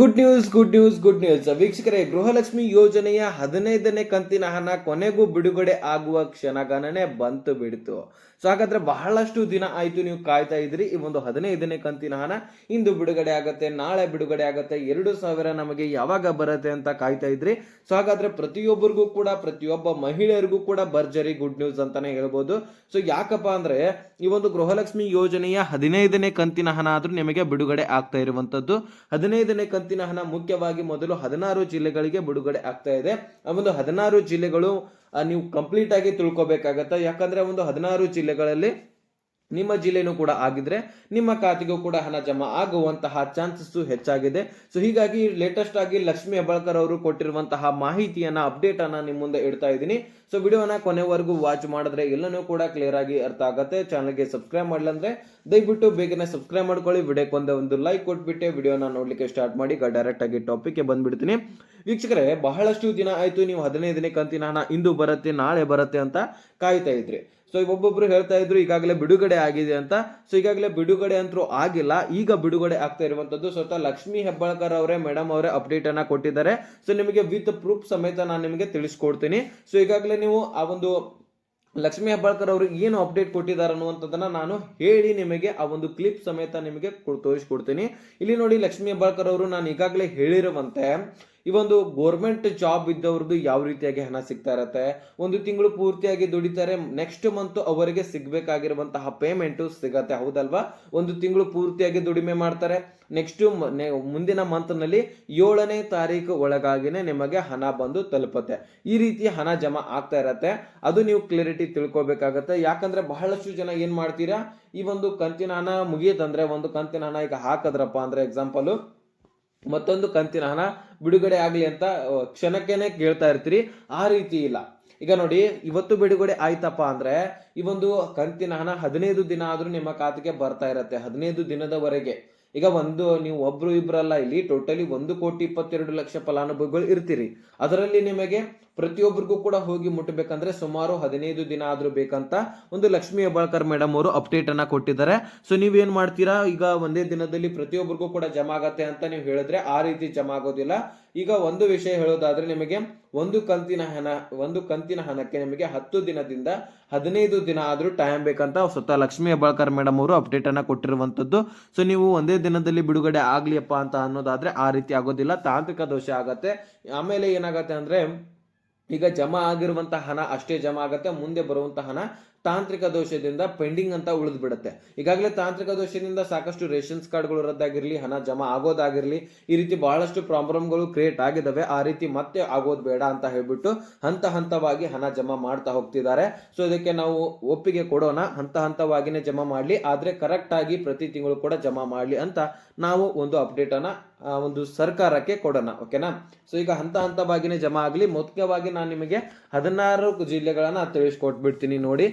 Good news good news good news ವೀಕ್ಷಕರೇ, ಗೃಹಲಕ್ಷ್ಮಿ ಯೋಜನೆಯ ಹದಿನೈದನೇ ಕಂತಿನ ಹಣ ಕೊನೆಗೂ ಬಿಡುಗಡೆ ಆಗುವ ಕ್ಷಣಗಣನೆ ಬಂತು ಬಿಡ್ತು. ಸೊ ಹಾಗಾದ್ರೆ ಬಹಳಷ್ಟು ದಿನ ಆಯ್ತು ನೀವು ಕಾಯ್ತಾ ಇದ್ರಿ. ಈ ಒಂದು ಹದಿನೈದನೇ ಕಂತಿನ ಹಣ ಇಂದು ಬಿಡುಗಡೆ ಆಗತ್ತೆ, ನಾಳೆ ಬಿಡುಗಡೆ ಆಗತ್ತೆ, ಎರಡು ಸಾವಿರ ನಮಗೆ ಯಾವಾಗ ಬರುತ್ತೆ ಅಂತ ಕಾಯ್ತಾ ಇದ್ರಿ. ಸೊ ಹಾಗಾದ್ರೆ ಪ್ರತಿಯೊಬ್ಬರಿಗೂ ಕೂಡ, ಪ್ರತಿಯೊಬ್ಬ ಮಹಿಳೆಯರಿಗೂ ಕೂಡ ಭರ್ಜರಿ ಗುಡ್ ನ್ಯೂಸ್ ಅಂತಾನೆ ಹೇಳ್ಬೋದು. ಸೊ ಯಾಕಪ್ಪ ಅಂದ್ರೆ ಈ ಒಂದು ಗೃಹಲಕ್ಷ್ಮಿ ಯೋಜನೆಯ ಹದಿನೈದನೇ ಕಂತಿನ ಹಣ ಆದ್ರೂ ನಿಮಗೆ ಬಿಡುಗಡೆ ಆಗ್ತಾ ಇರುವಂತದ್ದು. ಹದಿನೈದನೇ ಕಂತಿನ ಹಣ ಮುಖ್ಯವಾಗಿ ಮೊದಲು ಹದಿನಾರು ಜಿಲ್ಲೆಗಳಿಗೆ ಬಿಡುಗಡೆ ಆಗ್ತಾ ಇದೆ. ಆ ಒಂದು ಹದಿನಾರು ಜಿಲ್ಲೆಗಳು ನೀವು ಕಂಪ್ಲೀಟ್ ಆಗಿ ತಿಳ್ಕೊಬೇಕಾಗತ್ತೆ. ಯಾಕಂದ್ರೆ ಒಂದು ಹದಿನಾರು ಜಿಲ್ಲೆಗಳಲ್ಲಿ ನಿಮ್ಮ ಜಿಲ್ಲೆನೂ ಕೂಡ ಆಗಿದ್ರೆ ನಿಮ್ಮ ಖಾತೆಗೂ ಕೂಡ ಹಣ ಜಮಾ ಆಗುವಂತಹ ಚಾನ್ಸಸ್ ಹೆಚ್ಚಾಗಿದೆ. ಸೊ ಹೀಗಾಗಿ ಲೇಟೆಸ್ಟ್ ಆಗಿ ಲಕ್ಷ್ಮಿ ಹೆಬ್ಬಾಳ್ಕರ್ ಅವರು ಕೊಟ್ಟಿರುವಂತಹ ಮಾಹಿತಿಯನ್ನ ಅಪ್ಡೇಟ್ ಅನ್ನ ನಿಮ್ಮ ಮುಂದೆ ಇಡ್ತಾ ಇದ್ದೀನಿ. ಸೊ ವಿಡಿಯೋನ ಕೊನೆವರೆಗೂ ವಾಚ್ ಮಾಡಿದ್ರೆ ಎಲ್ಲನೂ ಕೂಡ ಕ್ಲಿಯರ್ ಆಗಿ ಅರ್ಥ ಆಗುತ್ತೆ. ಚಾನಲ್ಗೆ ಸಬ್ಸ್ಕ್ರೈಬ್ ಮಾಡಲ್ಲ ಅಂದ್ರೆ ದಯವಿಟ್ಟು ಬೇಗನೆ ಸಬ್ಸ್ಕ್ರೈಬ್ ಮಾಡ್ಕೊಳ್ಳಿ. ವಿಡಿಯೋಕ್ಕೆ ಒಂದೇ ಒಂದು ಲೈಕ್ ಕೊಟ್ಬಿಟ್ಟೆ ವಿಡಿಯೋನ ನೋಡ್ಲಿಕ್ಕೆ ಸ್ಟಾರ್ಟ್ ಮಾಡಿ. ಈಗ ಡೈರೆಕ್ಟ್ ಆಗಿ ಟಾಪಿಕ್ಗೆ ಬಂದ್ಬಿಡ್ತೀನಿ. ವೀಕ್ಷಕರೇ, ಬಹಳಷ್ಟು ದಿನ ಆಯ್ತು. ನೀವು ಹದಿನೈದನೇ ಕಂತಿನ ಹಣ ಇಂದು ಬರುತ್ತೆ, ನಾಳೆ ಬರುತ್ತೆ ಅಂತ ಕಾಯ್ತಾ ಇದ್ರಿ. ಸೊ ಒಬ್ಬೊಬ್ರು ಹೇಳ್ತಾ ಇದ್ರು, ಈಗಾಗಲೇ ಬಿಡುಗಡೆ ಆಗಿದೆ ಅಂತ. ಸೊ ಈಗಾಗಲೇ ಬಿಡುಗಡೆ ಅಂತೂ ಆಗಿಲ್ಲ. ಈಗ ಬಿಡುಗಡೆ ಆಗ್ತಾ ಇರುವಂತದ್ದು ಸ್ವತಃ ಲಕ್ಷ್ಮಿ ಹೆಬ್ಬಾಳ್ಕರ್ ಅವರೇ ಮೇಡಮ್ ಅವರೇ ಅಪ್ಡೇಟ್ ಅನ್ನ ಕೊಟ್ಟಿದ್ದಾರೆ. ಸೊ ನಿಮಗೆ ವಿತ್ ಪ್ರೂಫ್ ಸಮೇತ ನಾನು ನಿಮಗೆ ತಿಳಿಸ್ಕೊಡ್ತೀನಿ. ಸೊ ಈಗಾಗಲೇ ನೀವು ಆ ಒಂದು ಲಕ್ಷ್ಮಿ ಹೆಬ್ಬಾಳ್ಕರ್ ಅವರು ಏನು ಅಪ್ಡೇಟ್ ಕೊಟ್ಟಿದ್ದಾರೆ ಅನ್ನುವಂಥದ್ದನ್ನ ನಾನು ಹೇಳಿ ನಿಮಗೆ ಆ ಒಂದು ಕ್ಲಿಪ್ ಸಮೇತ ನಿಮಗೆ ತೋರಿಸ್ಕೊಡ್ತೀನಿ. ಇಲ್ಲಿ ನೋಡಿ ಲಕ್ಷ್ಮಿ ಹೆಬ್ಬಾಳ್ಕರ್ ಅವರು ನಾನು ಈಗಾಗಲೇ ಹೇಳಿರುವಂತೆ ಈ ಒಂದು ಗೋರ್ಮೆಂಟ್ ಜಾಬ್ ಇದ್ದವ್ರದ್ದು ಯಾವ ರೀತಿಯಾಗಿ ಹಣ ಸಿಗ್ತಾ ಇರತ್ತೆ? ಒಂದು ತಿಂಗಳು ಪೂರ್ತಿಯಾಗಿ ದುಡಿತಾರೆ ನೆಕ್ಸ್ಟ್ ಮಂತ್ ಅವರಿಗೆ ಸಿಗ್ಬೇಕಾಗಿರುವಂತಹ ಪೇಮೆಂಟ್ ಸಿಗತ್ತೆ, ಹೌದಲ್ವಾ? ಒಂದು ತಿಂಗಳು ಪೂರ್ತಿಯಾಗಿ ದುಡಿಮೆ ಮಾಡ್ತಾರೆ ನೆಕ್ಸ್ಟ್ ಮುಂದಿನ ಮಂತ್ನಲ್ಲಿ ಏಳನೇ ತಾರೀಕು ಒಳಗಾಗಿನೇ ನಿಮಗೆ ಹಣ ಬಂದು ತಲುಪುತ್ತೆ. ಈ ರೀತಿ ಹಣ ಜಮಾ ಆಗ್ತಾ ಇರತ್ತೆ. ಅದು ನೀವು ಕ್ಲಿಯರಿಟಿ ತಿಳ್ಕೊಬೇಕಾಗತ್ತೆ. ಯಾಕಂದ್ರೆ ಬಹಳಷ್ಟು ಜನ ಏನ್ ಮಾಡ್ತೀರಾ? ಈ ಒಂದು ಕಂತಿನ ಹಣ ಮುಗಿಯತ್ತಂದ್ರೆ ಒಂದು ಕಂತಿನ ಹಣ ಈಗ ಹಾಕದ್ರಪ್ಪ ಅಂದ್ರೆ ಎಕ್ಸಾಂಪಲ್ ಮತ್ತೊಂದು ಕಂತಿನ ಹಣ ಬಿಡುಗಡೆ ಆಗಲಿ ಅಂತ ಕ್ಷಣಕ್ಕೇನೆ ಕೇಳ್ತಾ ಇರ್ತೀರಿ. ಆ ರೀತಿ ಇಲ್ಲ. ಈಗ ನೋಡಿ, ಇವತ್ತು ಬಿಡುಗಡೆ ಆಯ್ತಪ್ಪ ಅಂದ್ರೆ, ಈ ಒಂದು ಕಂತಿನ ಹಣ ಹದಿನೈದು ದಿನ ಆದ್ರೂ ನಿಮ್ಮ ಖಾತೆಗೆ ಬರ್ತಾ ಇರತ್ತೆ. ಹದಿನೈದು ದಿನದವರೆಗೆ. ಈಗ ಒಂದು ನೀವು ಒಬ್ರು ಇಬ್ಬರಲ್ಲ ಇಲ್ಲಿ ಟೋಟಲಿ ಒಂದು ಕೋಟಿ ಇಪ್ಪತ್ತೆರಡು ಲಕ್ಷ ಫಲಾನುಭವಿಗಳು ಇರ್ತೀರಿ. ಅದರಲ್ಲಿ ನಿಮಗೆ ಪ್ರತಿಯೊಬ್ಬರಿಗೂ ಕೂಡ ಹೋಗಿ ಮುಟ್ಟಬೇಕಂದ್ರೆ ಸುಮಾರು ಹದಿನೈದು ದಿನ ಆದ್ರೂ ಬೇಕಂತ ಒಂದು ಲಕ್ಷ್ಮೀ ಹೆಬ್ಬಾಳ್ಕರ್ ಮೇಡಮ್ ಅವರು ಅಪ್ಡೇಟ್ ಅನ್ನ ಕೊಟ್ಟಿದ್ದಾರೆ. ಸೊ ನೀವೇನ್ ಮಾಡ್ತೀರಾ? ಈಗ ಒಂದೇ ದಿನದಲ್ಲಿ ಪ್ರತಿಯೊಬ್ಬರಿಗೂ ಕೂಡ ಜಮಾ ಆಗತ್ತೆ ಅಂತ ನೀವು ಹೇಳಿದ್ರೆ ಆ ರೀತಿ ಜಮಾ ಆಗೋದಿಲ್ಲ ಈಗ ಒಂದು ವಿಷಯ ಹೇಳೋದಾದ್ರೆ ನಿಮಗೆ ಒಂದು ಕಂತಿನ ಹಣ, ಒಂದು ಕಂತಿನ ಹಣಕ್ಕೆ ನಿಮಗೆ ಹತ್ತು ದಿನದಿಂದ ಹದಿನೈದು ದಿನ ಆದರೂ ಟೈಮ್ ಬೇಕಂತ ಸ್ವತಃ ಲಕ್ಷ್ಮೀ ಹೆಬ್ಬಾಳ್ಕರ್ ಮೇಡಮ್ ಅವರು ಅಪ್ಡೇಟ್ ಅನ್ನ ಕೊಟ್ಟಿರುವಂತದ್ದು. ಸೊ ನೀವು ಒಂದೇ ದಿನದಲ್ಲಿ ಬಿಡುಗಡೆ ಆಗ್ಲಿಯಪ್ಪ ಅಂತ ಅನ್ನೋದಾದ್ರೆ ಆ ರೀತಿ ಆಗೋದಿಲ್ಲ. ತಾಂತ್ರಿಕ ದೋಷ ಆಗತ್ತೆ. ಆಮೇಲೆ ಏನಾಗತ್ತೆ ಅಂದ್ರೆ, ಈಗ ಜಮಾ ಆಗಿರುವಂತಹ ಹಣ ಅಷ್ಟೇ ಜಮಾ ಆಗತ್ತೆ. ಮುಂದೆ ಬರುವಂತಹ ಹಣ ತಾಂತ್ರಿಕ ದೋಷದಿಂದ ಪೆಂಡಿಂಗ್ ಅಂತ ಉಳಿದು ಬಿಡುತ್ತೆ ಈಗಾಗಲೇ ತಾಂತ್ರಿಕ ದೋಷದಿಂದ ಸಾಕಷ್ಟು ರೇಷನ್ಸ್ ಕಾರ್ಡ್ಗಳು ರದ್ದಾಗಿರಲಿ, ಹಣ ಜಮಾ ಆಗೋದಾಗಿರಲಿ, ಈ ರೀತಿ ಬಹಳಷ್ಟು ಪ್ರಾಬ್ಲಮ್ಗಳು ಕ್ರಿಯೇಟ್ ಆಗಿದ್ದಾವೆ ಆ ರೀತಿ ಮತ್ತೆ ಆಗೋದು ಬೇಡ ಅಂತ ಹೇಳ್ಬಿಟ್ಟು ಹಂತ ಹಂತವಾಗಿ ಹಣ ಜಮಾ ಮಾಡ್ತಾ ಹೋಗ್ತಿದ್ದಾರೆ. ಸೊ, ಇದಕ್ಕೆ ನಾವು ಒಪ್ಪಿಗೆ ಕೊಡೋಣ. ಹಂತ ಹಂತವಾಗಿನೇ ಜಮಾ ಮಾಡಲಿ. ಆದ್ರೆ ಕರೆಕ್ಟ್ ಆಗಿ ಪ್ರತಿ ತಿಂಗಳು ಕೂಡ ಜಮಾ ಮಾಡಲಿ ಅಂತ ನಾವು ಒಂದು ಅಪ್ಡೇಟ್ ಅನ್ನ ಒಂದು ಸರ್ಕಾರಕ್ಕೆ ಕೊಡೋಣ, ಓಕೆನಾ? ಸೊ ಈಗ ಹಂತ ಹಂತವಾಗಿನೇ ಜಮಾ ಆಗಲಿ. ಮುಖ್ಯವಾಗಿ ನಾನು ನಿಮಗೆ ಹದಿನಾರು ಜಿಲ್ಲೆಗಳನ್ನ ತಿಳಿಸ್ಕೊಟ್ಬಿಡ್ತೀನಿ ನೋಡಿ.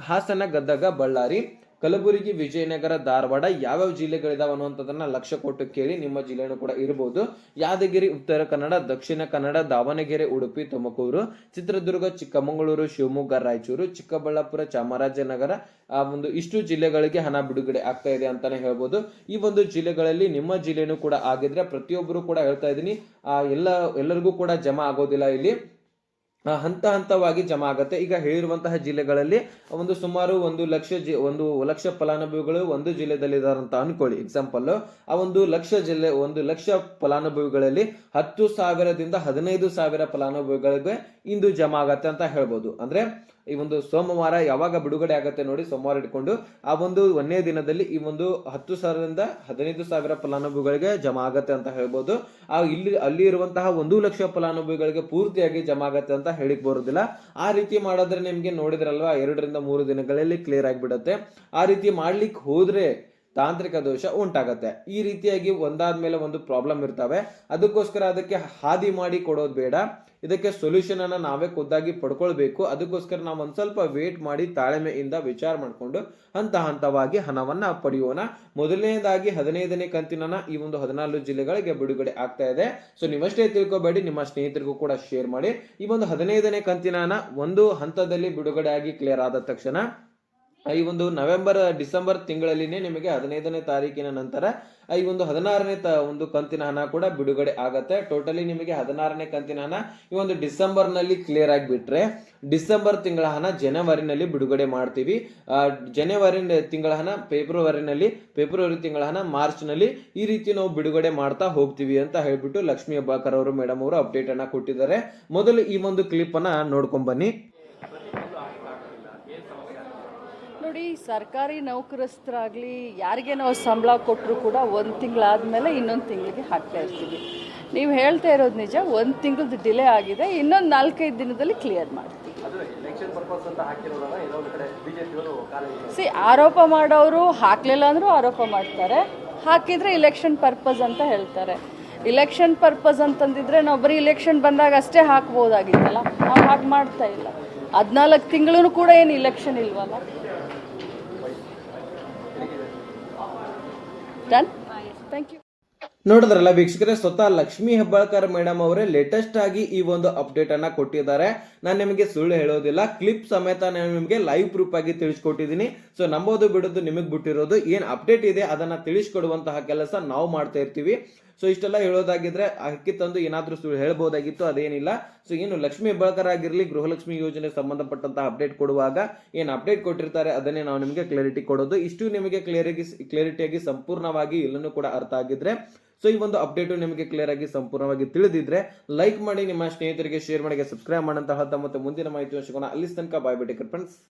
ಹಾಸನ, ಗದಗ, ಬಳ್ಳಾರಿ. ಕಲಬುರಗಿ ವಿಜಯನಗರ ಧಾರವಾಡ ಯಾವ್ಯಾವ ಜಿಲ್ಲೆಗಳಿದಾವೆ ಅನ್ನುವಂಥದ್ದನ್ನ ಲಕ್ಷ ಕೊಟ್ಟು ಕೇಳಿ ನಿಮ್ಮ ಜಿಲ್ಲೆನೂ ಕೂಡ ಇರಬಹುದು ಯಾದಗಿರಿ, ಉತ್ತರ ಕನ್ನಡ, ದಕ್ಷಿಣ ಕನ್ನಡ, ದಾವಣಗೆರೆ, ಉಡುಪಿ, ತುಮಕೂರು, ಚಿತ್ರದುರ್ಗ, ಚಿಕ್ಕಮಗಳೂರು, ಶಿವಮೊಗ್ಗ, ರಾಯಚೂರು, ಚಿಕ್ಕಬಳ್ಳಾಪುರ, ಚಾಮರಾಜನಗರ, ಆ ಒಂದು ಇಷ್ಟು ಜಿಲ್ಲೆಗಳಿಗೆ ಹಣ ಬಿಡುಗಡೆ ಆಗ್ತಾ ಇದೆ ಅಂತಾನೆ ಹೇಳ್ಬೋದು. ಈ ಒಂದು ಜಿಲ್ಲೆಗಳಲ್ಲಿ ನಿಮ್ಮ ಜಿಲ್ಲೆನೂ ಕೂಡ ಆಗಿದ್ರೆ ಪ್ರತಿಯೊಬ್ಬರು ಕೂಡ ಹೇಳ್ತಾ ಇದ್ದೀನಿ. ಆ ಎಲ್ಲ ಎಲ್ಲರಿಗೂ ಕೂಡ ಜಮಾ ಆಗೋದಿಲ್ಲ ಇಲ್ಲಿ. ಹಂತ ಹಂತವಾಗಿ ಜಮಾ ಆಗುತ್ತೆ. ಈಗ ಹೇಳಿರುವಂತಹ ಜಿಲ್ಲೆಗಳಲ್ಲಿ ಒಂದು ಸುಮಾರು ಒಂದು ಲಕ್ಷ ಜಿ, ಒಂದು ಲಕ್ಷ ಫಲಾನುಭವಿಗಳು ಒಂದು ಜಿಲ್ಲೆದಲ್ಲಿ ಇದಾರೆ ಅಂತ ಅನ್ಕೊಳ್ಳಿ. ಎಕ್ಸಾಂಪಲ್ ಆ ಒಂದು ಲಕ್ಷ ಜಿಲ್ಲೆ, ಒಂದು ಲಕ್ಷ ಫಲಾನುಭವಿಗಳಲ್ಲಿ ಹತ್ತು ಸಾವಿರದಿಂದ ಹದಿನೈದು ಸಾವಿರ ಫಲಾನುಭವಿಗಳಿಗೆ ಇಂದು ಜಮಾ ಆಗತ್ತೆ ಅಂತ ಹೇಳ್ಬೋದು. ಅಂದ್ರೆ ಈ ಒಂದು ಸೋಮವಾರ ಯಾವಾಗ ಬಿಡುಗಡೆ ಆಗುತ್ತೆ ನೋಡಿ ಸೋಮವಾರ ಇಟ್ಕೊಂಡು ಆ ಒಂದು ಒಂದೇ ದಿನದಲ್ಲಿ ಈ ಒಂದು ಹತ್ತು ಸಾವಿರದಿಂದ ಹದಿನೈದು ಸಾವಿರ ಫಲಾನುಭವಿಗಳಿಗೆ ಜಮಾ ಆಗತ್ತೆ ಅಂತ ಹೇಳ್ಬೋದು. ಆ ಇಲ್ಲಿ, ಅಲ್ಲಿ ಇರುವಂತಹ ಒಂದು ಲಕ್ಷ ಫಲಾನುಭವಿಗಳಿಗೆ ಪೂರ್ತಿಯಾಗಿ ಜಮಾ ಆಗತ್ತೆ ಅಂತ ಹೇಳಿಕ್ ಬರೋದಿಲ್ಲ. ಆ ರೀತಿ ಮಾಡಿದ್ರೆ ನಿಮ್ಗೆ ನೋಡಿದ್ರಲ್ವಾ, ಎರಡರಿಂದ ಮೂರು ದಿನಗಳಲ್ಲಿ ಕ್ಲಿಯರ್ ಆಗಿಬಿಡತ್ತೆ. ಆ ರೀತಿ ಮಾಡ್ಲಿಕ್ಕೆ ಹೋದ್ರೆ ತಾಂತ್ರಿಕ ದೋಷ ಉಂಟಾಗತ್ತೆ. ಈ ರೀತಿಯಾಗಿ ಒಂದಾದ ಮೇಲೆ ಒಂದು ಪ್ರಾಬ್ಲಮ್ ಇರ್ತವೆ. ಅದಕ್ಕೋಸ್ಕರ ಅದಕ್ಕೆ ಹಾದಿ ಮಾಡಿ ಕೊಡೋದು ಬೇಡ. ಇದಕ್ಕೆ ಸೊಲ್ಯೂಷನ್ ಅನ್ನ ನಾವೇ ಖುದ್ದಾಗಿ ಪಡ್ಕೊಳ್ಬೇಕು. ಅದಕ್ಕೋಸ್ಕರ ನಾವು ಒಂದು ಸ್ವಲ್ಪ ವೇಟ್ ಮಾಡಿ ತಾಳ್ಮೆಯಿಂದ ವಿಚಾರ ಮಾಡಿಕೊಂಡು ಹಂತ ಹಂತವಾಗಿ ಹಣವನ್ನ ಪಡೆಯೋಣ. ಮೊದಲನೇದಾಗಿ ಹದಿನೈದನೇ ಕಂತಿನ ಈ ಒಂದು ಹದಿನಾಲ್ಕು ಜಿಲ್ಲೆಗಳಿಗೆ ಬಿಡುಗಡೆ ಆಗ್ತಾ ಇದೆ. ಸೊ ನೀವಷ್ಟೇ ತಿಳ್ಕೊಬೇಡಿ, ನಿಮ್ಮ ಸ್ನೇಹಿತರಿಗೂ ಕೂಡ ಶೇರ್ ಮಾಡಿ. ಈ ಒಂದು ಹದಿನೈದನೇ ಕಂತಿನ ಒಂದು ಹಂತದಲ್ಲಿ ಬಿಡುಗಡೆ ಆಗಿ ಕ್ಲಿಯರ್ ಆದ ತಕ್ಷಣ ಈ ಒಂದು ನವೆಂಬರ್, ಡಿಸೆಂಬರ್ ತಿಂಗಳಲ್ಲಿನೇ ನಿಮಗೆ ಹದಿನೈದನೇ ತಾರೀಕಿನ ನಂತರ ಈ ಒಂದು ಹದಿನಾರನೇ ತ ಒಂದು ಕಂತಿನ ಹಣ ಕೂಡ ಬಿಡುಗಡೆ ಆಗತ್ತೆ. ಟೋಟಲಿ ನಿಮಗೆ ಹದಿನಾರನೇ ಕಂತಿನ ಹಣ ಈ ಒಂದು ಡಿಸೆಂಬರ್ನಲ್ಲಿ ಕ್ಲಿಯರ್ ಆಗಿಬಿಟ್ರೆ ಡಿಸೆಂಬರ್ ತಿಂಗಳ ಹಣ ಜನವರಿನಲ್ಲಿ ಬಿಡುಗಡೆ ಮಾಡ್ತೀವಿ. ಜನವರಿ ತಿಂಗಳ ಹಣ, ಫೆಬ್ರವರಿನಲ್ಲಿ, ಫೆಬ್ರವರಿ ತಿಂಗಳ ಹಣ ಮಾರ್ಚ್ನಲ್ಲಿ ಈ ರೀತಿ ನಾವು ಬಿಡುಗಡೆ ಮಾಡ್ತಾ ಹೋಗ್ತೀವಿ ಅಂತ ಹೇಳ್ಬಿಟ್ಟು ಲಕ್ಷ್ಮೀ ಅಬ್ಬಾಕರ್ ಅವರು ಮೇಡಮ್ ಅವರು ಅಪ್ಡೇಟ್ ಅನ್ನ ಕೊಟ್ಟಿದ್ದಾರೆ. ಮೊದಲು ಈ ಒಂದು ಕ್ಲಿಪ್ ಅನ್ನ ನೋಡ್ಕೊಂಡ್ ಬನ್ನಿ. ನೋಡಿ ಸರ್ಕಾರಿ ನೌಕರಸ್ಥರಾಗಲಿ ಯಾರಿಗೆ ನಾವು ಸಂಬಳ ಕೊಟ್ಟರು ಕೂಡ ಒಂದು ತಿಂಗಳಾದಮೇಲೆ ಇನ್ನೊಂದು ತಿಂಗಳಿಗೆ ಹಾಕ್ತಾ ಇರ್ತೀವಿ. ನೀವು ಹೇಳ್ತಾ ಇರೋದು ನಿಜ ಒಂದು ತಿಂಗಳದ್ದು ಡಿಲೇ ಆಗಿದೆ ಇನ್ನೊಂದು ನಾಲ್ಕೈದು ದಿನದಲ್ಲಿ ಕ್ಲಿಯರ್ ಮಾಡ್ತೀವಿ. ಸಿ ಆರೋಪ ಮಾಡೋರು ಹಾಕಲಿಲ್ಲ ಅಂದರೂ ಆರೋಪ ಮಾಡ್ತಾರೆ. ಹಾಕಿದರೆ ಇಲೆಕ್ಷನ್ ಪರ್ಪಸ್ ಅಂತ ಹೇಳ್ತಾರೆ. ಇಲೆಕ್ಷನ್ ಪರ್ಪಸ್ ಅಂತಂದಿದ್ರೆ ನಾವು ಬರೀ ಇಲೆಕ್ಷನ್ ಬಂದಾಗ ಅಷ್ಟೇ ಹಾಕ್ಬೋದಾಗಿತ್ತಲ್ಲ? ನಾವು ಹಾಗೆ ಮಾಡ್ತಾ ಇಲ್ಲ. ಹದಿನಾಲ್ಕು ತಿಂಗಳೂ ಕೂಡ ಏನು ಇಲೆಕ್ಷನ್ ಇಲ್ವಲ್ಲ? ಡನ್ ಥ್ಯಾಂಕ್ ಯು ನೋಡಿದ್ರಲ್ಲ ವೀಕ್ಷಕರೇ ಸ್ವತಃ ಲಕ್ಷ್ಮಿ ಹೆಬ್ಬಾಳ್ಕರ್ ಮೇಡಮ್ ಅವರೇ ಲೇಟೆಸ್ಟ್ ಆಗಿ ಈ ಒಂದು ಅಪ್ಡೇಟ್ ಅನ್ನ ಕೊಟ್ಟಿದ್ದಾರೆ. ನಾನು ನಿಮಗೆ ಸುಳ್ಳು ಹೇಳೋದಿಲ್ಲ ಕ್ಲಿಪ್ ಸಮೇತ ನಾನು ನಿಮಗೆ ಲೈವ್ ಪ್ರೂಫ್ ಆಗಿ ತಿಳಿಸ್ಕೊಟ್ಟಿದ್ದೀನಿ. ಸೊ ನಂಬೋದು ಬಿಡೋದು ನಿಮಗೆ ಬಿಟ್ಟಿರೋದು ಏನು ಅಪ್ಡೇಟ್ ಇದೆ ಅದನ್ನ ತಿಳಿಸ್ಕೊಡುವಂತಹ ಕೆಲಸ ನಾವು ಮಾಡ್ತಾ ಇರ್ತೀವಿ. ಸೊ ಇಷ್ಟೆಲ್ಲ ಹೇಳೋದಾಗಿದ್ರೆ ಅಕ್ಕಿ ತಂದು ಏನಾದ್ರೂ ಸುಳ್ಳು ಹೇಳ್ಬೋದಾಗಿತ್ತು, ಅದೇನಿಲ್ಲ. ಸೊ ಏನು ಲಕ್ಷ್ಮೀ ಹೆಬ್ಬಾಳ್ಕರ್ ಆಗಿರ್ಲಿ ಗೃಹಲಕ್ಷ್ಮಿ ಯೋಜನೆ ಸಂಬಂಧಪಟ್ಟಂತಹ ಅಪ್ಡೇಟ್ ಕೊಡುವಾಗ ಏನು ಅಪ್ಡೇಟ್ ಕೊಟ್ಟಿರ್ತಾರೆ, ಅದನ್ನೇ ನಾವು ನಿಮಗೆ ಕ್ಲಾರಿಟಿ ಕೊಡೋದು. ಇಷ್ಟು ನಿಮಗೆ ಕ್ಲಿಯರಾಗಿ ಕ್ಲಾರಿಟಿಯಾಗಿ ಸಂಪೂರ್ಣವಾಗಿ ಎಲ್ಲನೂ ಕೂಡ ಅರ್ಥ ಆಗಿದ್ರೆ ಸೊ ಈ ಒಂದು ಅಪ್ಡೇಟು ನಿಮಗೆ ಕ್ಲಿಯರ್ ಆಗಿ ಸಂಪೂರ್ಣವಾಗಿ ತಿಳಿದಿದ್ರೆ ಲೈಕ್ ಮಾಡಿ, ನಿಮ್ಮ ಸ್ನೇಹಿತರಿಗೆ ಶೇರ್ ಮಾಡಿ, ಸಬ್ಸ್ಕ್ರೈಬ್ ಮಾಡಂತ ಮತ್ತೆ ಮುಂದಿನ ಮಾಹಿತಿ ಸಿಗೋಣ ಅಲ್ಲಿ ತನಕ ಬಾಯ್ ಬಿಟ್ಟಿ ಫ್ರೆಂಡ್ಸ್